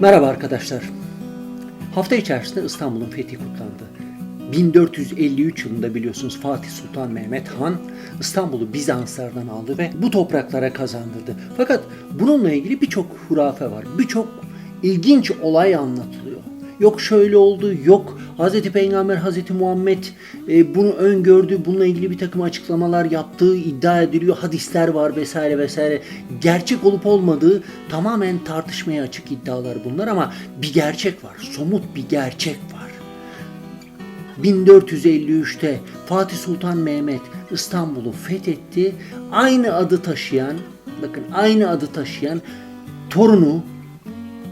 Merhaba arkadaşlar. Hafta içerisinde İstanbul'un fethi kutlandı. 1453 yılında biliyorsunuz Fatih Sultan Mehmet Han İstanbul'u Bizanslardan aldı ve bu topraklara kazandırdı. Fakat bununla ilgili birçok hurafe var. Birçok ilginç olay anlatılıyor. Yok şöyle oldu, yok Hazreti Peygamber Hazreti Muhammed e, bunu öngördü, bununla ilgili bir takım açıklamalar yaptığı iddia ediliyor, hadisler var vesaire vesaire. Gerçek olup olmadığı tamamen tartışmaya açık iddialar bunlar ama bir gerçek var, somut bir gerçek var. 1453'te Fatih Sultan Mehmet İstanbul'u fethetti. Aynı adı taşıyan, bakın aynı adı taşıyan torunu,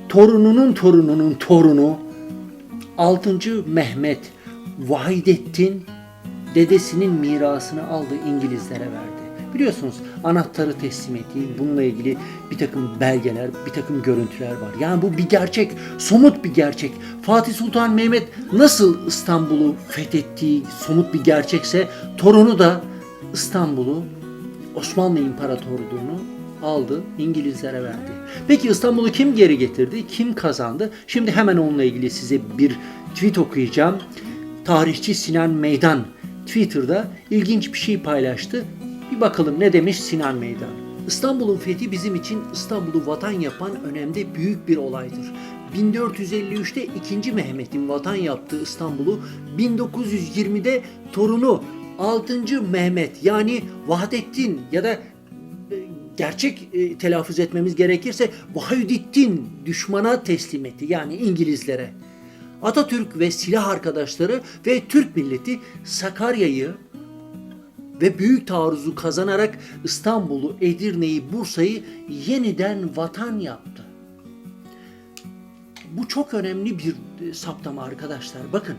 torununun torununun torunu 6. Mehmet Vahidettin dedesinin mirasını aldı İngilizlere verdi. Biliyorsunuz anahtarı teslim ettiği bununla ilgili bir takım belgeler, bir takım görüntüler var. Yani bu bir gerçek, somut bir gerçek. Fatih Sultan Mehmet nasıl İstanbul'u fethettiği somut bir gerçekse torunu da İstanbul'u Osmanlı İmparatorluğunu aldı, İngilizlere verdi. Peki İstanbul'u kim geri getirdi, kim kazandı? Şimdi hemen onunla ilgili size bir tweet okuyacağım. Tarihçi Sinan Meydan Twitter'da ilginç bir şey paylaştı. Bir bakalım ne demiş Sinan Meydan. İstanbul'un fethi bizim için İstanbul'u vatan yapan önemli büyük bir olaydır. 1453'te 2. Mehmet'in vatan yaptığı İstanbul'u 1920'de torunu 6. Mehmet yani Vahdettin ya da gerçek e, telaffuz etmemiz gerekirse Vahidettin düşmana teslim etti yani İngilizlere. Atatürk ve silah arkadaşları ve Türk milleti Sakarya'yı ve büyük taarruzu kazanarak İstanbul'u, Edirne'yi, Bursa'yı yeniden vatan yaptı. Bu çok önemli bir e, saptama arkadaşlar. Bakın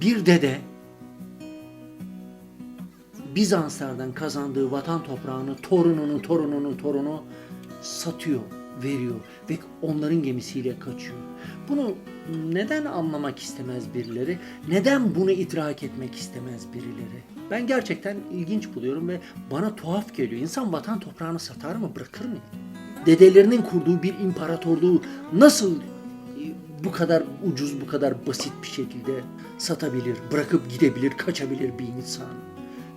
bir dede Bizanslardan kazandığı vatan toprağını torununun torununun torunu satıyor, veriyor ve onların gemisiyle kaçıyor. Bunu neden anlamak istemez birileri? Neden bunu idrak etmek istemez birileri? Ben gerçekten ilginç buluyorum ve bana tuhaf geliyor. İnsan vatan toprağını satar mı, bırakır mı? Dedelerinin kurduğu bir imparatorluğu nasıl e, bu kadar ucuz, bu kadar basit bir şekilde satabilir, bırakıp gidebilir, kaçabilir bir insan?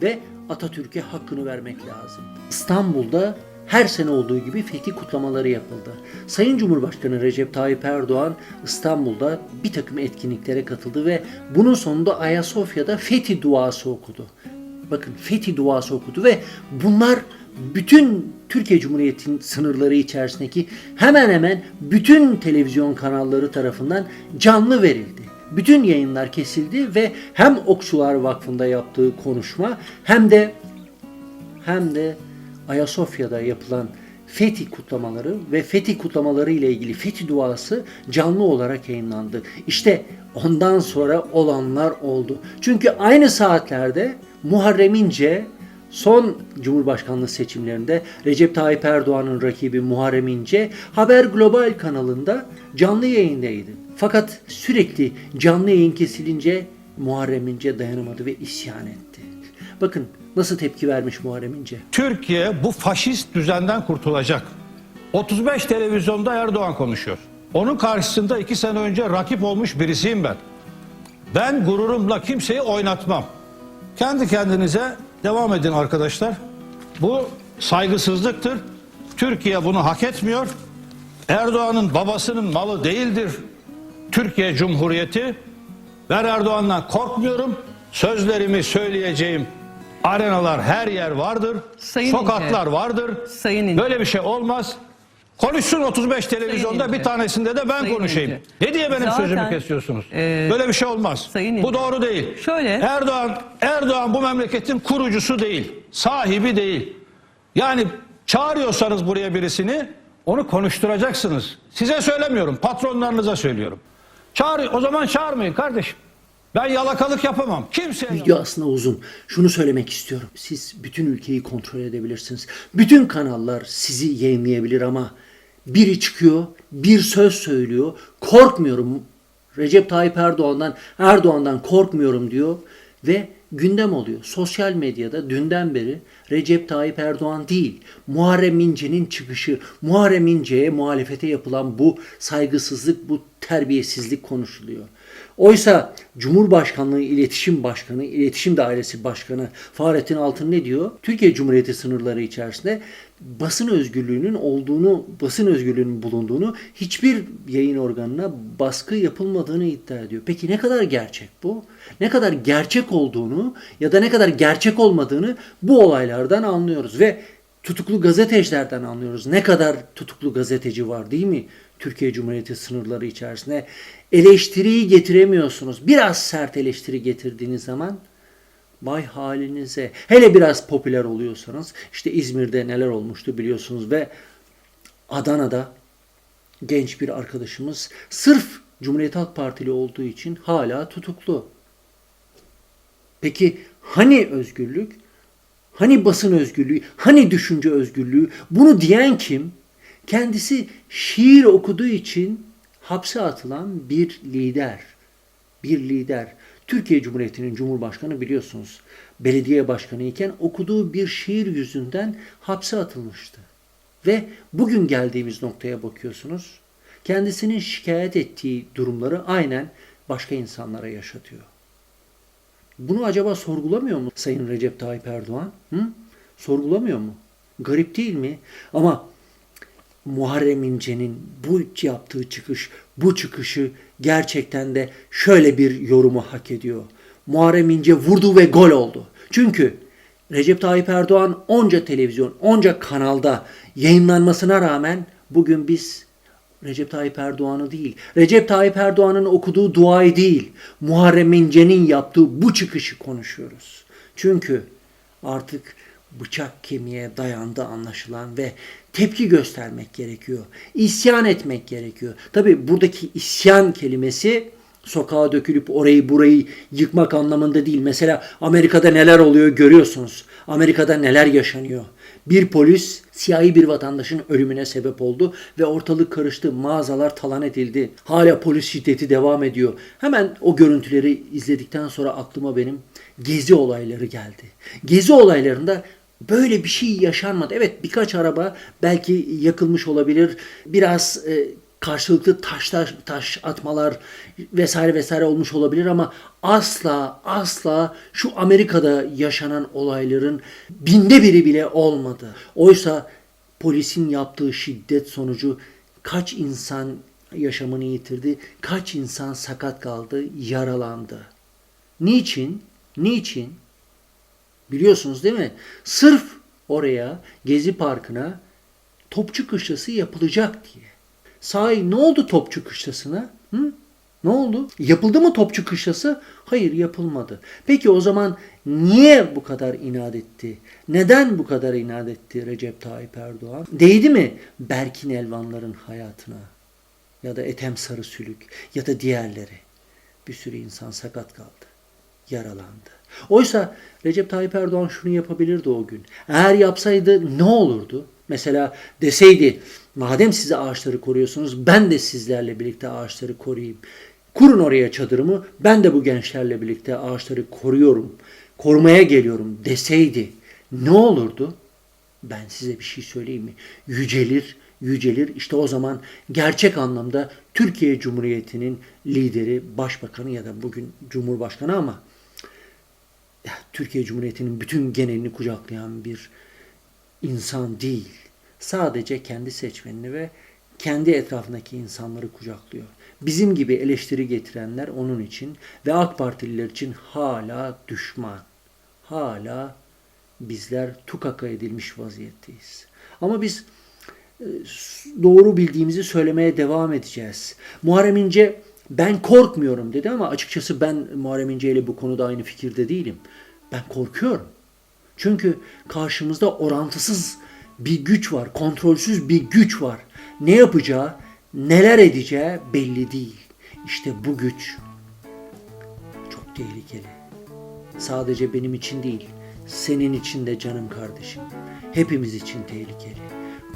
Ve Atatürk'e hakkını vermek lazım. İstanbul'da her sene olduğu gibi fethi kutlamaları yapıldı. Sayın Cumhurbaşkanı Recep Tayyip Erdoğan İstanbul'da bir takım etkinliklere katıldı ve bunun sonunda Ayasofya'da fethi duası okudu. Bakın fethi duası okudu ve bunlar bütün Türkiye Cumhuriyeti'nin sınırları içerisindeki hemen hemen bütün televizyon kanalları tarafından canlı verildi. Bütün yayınlar kesildi ve hem Okçular Vakfı'nda yaptığı konuşma hem de hem de Ayasofya'da yapılan Fethi kutlamaları ve Fethi kutlamaları ile ilgili Fethi duası canlı olarak yayınlandı. İşte ondan sonra olanlar oldu. Çünkü aynı saatlerde Muharrem son Cumhurbaşkanlığı seçimlerinde Recep Tayyip Erdoğan'ın rakibi Muharrem İnce Haber Global kanalında canlı yayındaydı. Fakat sürekli canlı yayın kesilince Muharrem İnce dayanamadı ve isyan etti. Bakın nasıl tepki vermiş Muharrem İnce. Türkiye bu faşist düzenden kurtulacak. 35 televizyonda Erdoğan konuşuyor. Onun karşısında iki sene önce rakip olmuş birisiyim ben. Ben gururumla kimseyi oynatmam. Kendi kendinize devam edin arkadaşlar. Bu saygısızlıktır. Türkiye bunu hak etmiyor. Erdoğan'ın babasının malı değildir. Türkiye Cumhuriyeti. Ben Erdoğan'dan korkmuyorum. Sözlerimi söyleyeceğim arenalar her yer vardır. Sayın sokaklar İnce. vardır. Sayın İnce. Böyle bir şey olmaz. Konuşsun 35 televizyonda bir tanesinde de ben Sayın konuşayım. İnce. Ne diye benim Zaten, sözümü kesiyorsunuz? e, Böyle bir şey olmaz. Sayın Bu doğru değil. Şöyle- Erdoğan Erdoğan bu memleketin kurucusu değil. Sahibi değil. Yani çağırıyorsanız buraya birisini onu konuşturacaksınız. Size söylemiyorum. Patronlarınıza söylüyorum. Çağır, o zaman çağırmayın kardeşim. Ben yalakalık yapamam. Kimseye Video aslında uzun. Şunu söylemek istiyorum. Siz bütün ülkeyi kontrol edebilirsiniz. Bütün kanallar sizi yayınlayabilir ama biri çıkıyor, bir söz söylüyor. Korkmuyorum. Recep Tayyip Erdoğan'dan, Erdoğan'dan korkmuyorum diyor ve gündem oluyor. Sosyal medyada dünden beri Recep Tayyip Erdoğan değil, Muharrem İnce'nin çıkışı, Muharrem İnce'ye muhalefete yapılan bu saygısızlık, bu terbiyesizlik konuşuluyor. Oysa Cumhurbaşkanlığı İletişim Başkanı, İletişim Dairesi Başkanı Fahrettin Altın ne diyor? Türkiye Cumhuriyeti sınırları içerisinde basın özgürlüğünün olduğunu, basın özgürlüğünün bulunduğunu, hiçbir yayın organına baskı yapılmadığını iddia ediyor. Peki ne kadar gerçek bu? Ne kadar gerçek olduğunu ya da ne kadar gerçek olmadığını bu olaylardan anlıyoruz ve tutuklu gazetecilerden anlıyoruz. Ne kadar tutuklu gazeteci var değil mi? Türkiye Cumhuriyeti sınırları içerisinde eleştiriyi getiremiyorsunuz. Biraz sert eleştiri getirdiğiniz zaman vay halinize. Hele biraz popüler oluyorsanız işte İzmir'de neler olmuştu biliyorsunuz ve Adana'da genç bir arkadaşımız sırf Cumhuriyet Halk Partili olduğu için hala tutuklu. Peki hani özgürlük? Hani basın özgürlüğü? Hani düşünce özgürlüğü? Bunu diyen kim? Kendisi şiir okuduğu için hapse atılan bir lider. Bir lider. Türkiye Cumhuriyeti'nin Cumhurbaşkanı biliyorsunuz. Belediye başkanı iken okuduğu bir şiir yüzünden hapse atılmıştı. Ve bugün geldiğimiz noktaya bakıyorsunuz. Kendisinin şikayet ettiği durumları aynen başka insanlara yaşatıyor. Bunu acaba sorgulamıyor mu Sayın Recep Tayyip Erdoğan? Hı? Sorgulamıyor mu? Garip değil mi? Ama Muharrem İnce'nin bu yaptığı çıkış, bu çıkışı gerçekten de şöyle bir yorumu hak ediyor. Muharrem İnce vurdu ve gol oldu. Çünkü Recep Tayyip Erdoğan onca televizyon, onca kanalda yayınlanmasına rağmen bugün biz Recep Tayyip Erdoğan'ı değil, Recep Tayyip Erdoğan'ın okuduğu duayı değil, Muharrem İnce'nin yaptığı bu çıkışı konuşuyoruz. Çünkü artık bıçak kemiğe dayandı anlaşılan ve tepki göstermek gerekiyor. İsyan etmek gerekiyor. Tabi buradaki isyan kelimesi sokağa dökülüp orayı burayı yıkmak anlamında değil. Mesela Amerika'da neler oluyor görüyorsunuz. Amerika'da neler yaşanıyor. Bir polis siyahi bir vatandaşın ölümüne sebep oldu ve ortalık karıştı. Mağazalar talan edildi. Hala polis şiddeti devam ediyor. Hemen o görüntüleri izledikten sonra aklıma benim gezi olayları geldi. Gezi olaylarında böyle bir şey yaşanmadı. Evet birkaç araba belki yakılmış olabilir. Biraz e, karşılıklı taşlar taş atmalar vesaire vesaire olmuş olabilir ama asla asla şu Amerika'da yaşanan olayların binde biri bile olmadı. Oysa polisin yaptığı şiddet sonucu kaç insan yaşamını yitirdi, kaç insan sakat kaldı, yaralandı. Niçin? Niçin? Biliyorsunuz değil mi? Sırf oraya Gezi Parkı'na Topçu Kışlası yapılacak diye. Sahi ne oldu Topçu Kışlası'na? Hı? Ne oldu? Yapıldı mı Topçu Kışlası? Hayır yapılmadı. Peki o zaman niye bu kadar inat etti? Neden bu kadar inat etti Recep Tayyip Erdoğan? Değdi mi Berkin Elvanların hayatına? Ya da Ethem Sarısülük ya da diğerleri? Bir sürü insan sakat kaldı. Yaralandı. Oysa Recep Tayyip Erdoğan şunu yapabilirdi o gün. Eğer yapsaydı ne olurdu? Mesela deseydi madem siz ağaçları koruyorsunuz ben de sizlerle birlikte ağaçları koruyayım. Kurun oraya çadırımı ben de bu gençlerle birlikte ağaçları koruyorum. Korumaya geliyorum deseydi ne olurdu? Ben size bir şey söyleyeyim mi? Yücelir, yücelir. İşte o zaman gerçek anlamda Türkiye Cumhuriyeti'nin lideri, başbakanı ya da bugün Cumhurbaşkanı ama Türkiye Cumhuriyeti'nin bütün genelini kucaklayan bir insan değil. Sadece kendi seçmenini ve kendi etrafındaki insanları kucaklıyor. Bizim gibi eleştiri getirenler onun için ve AK Partililer için hala düşman. Hala bizler tukaka edilmiş vaziyetteyiz. Ama biz e, doğru bildiğimizi söylemeye devam edeceğiz. Muharrem İnce ben korkmuyorum dedi ama açıkçası ben Muharrem İnce ile bu konuda aynı fikirde değilim. Ben korkuyorum. Çünkü karşımızda orantısız bir güç var, kontrolsüz bir güç var. Ne yapacağı, neler edeceği belli değil. İşte bu güç çok tehlikeli. Sadece benim için değil, senin için de canım kardeşim. Hepimiz için tehlikeli.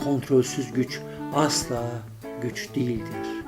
Kontrolsüz güç asla güç değildir.